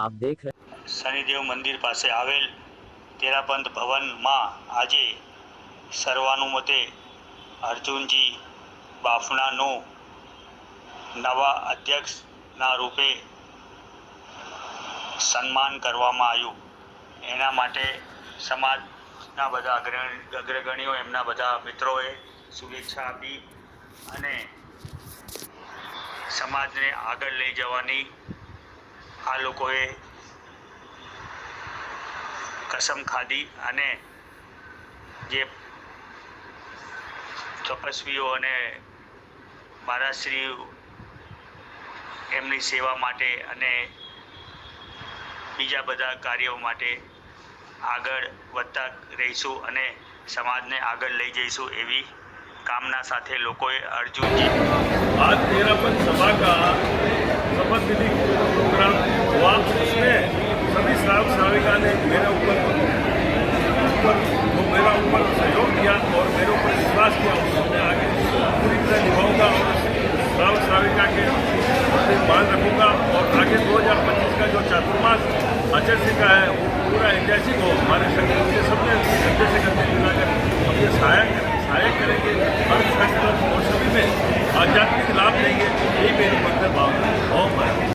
આપ દેખ શનિદેવ મંદિર પાસે આવેલ તેરાપંથ ભવનમાં આજે સર્વાનુમતે અર્જુનજી બાફનાનો નવા અધ્યક્ષના રૂપે સન્માન કરવામાં આવ્યું. એના માટે સમાજના બધા અગ્ર અગ્રગણીઓ, એમના બધા મિત્રોએ શુભેચ્છા આપી અને સમાજને આગળ લઈ જવાની આ લોકોએ કસમ ખાધી અને જે તપસ્વીઓ અને મહારાજશ્રી એમની સેવા માટે અને બીજા બધા કાર્યો માટે આગળ વધતા રહીશું અને સમાજને આગળ લઈ જઈશું એવી કામના સાથે લોકોએ અર્જુનજી આજ મેરા સભા કા શપથ વિધિ मान रखूँगा और आगे 2025 का जो चतुर्माश अचर सिंह का है, वो पूरा ऐतिहासिक हो हमारे संगठन के सबने कंधे से कंधे मिलाकर अपने सहायक सहायक करेंगे। हर क्षेत्र और सभी में आध्यात्मिक लाभ देंगे यही मेरी मंत्र भावना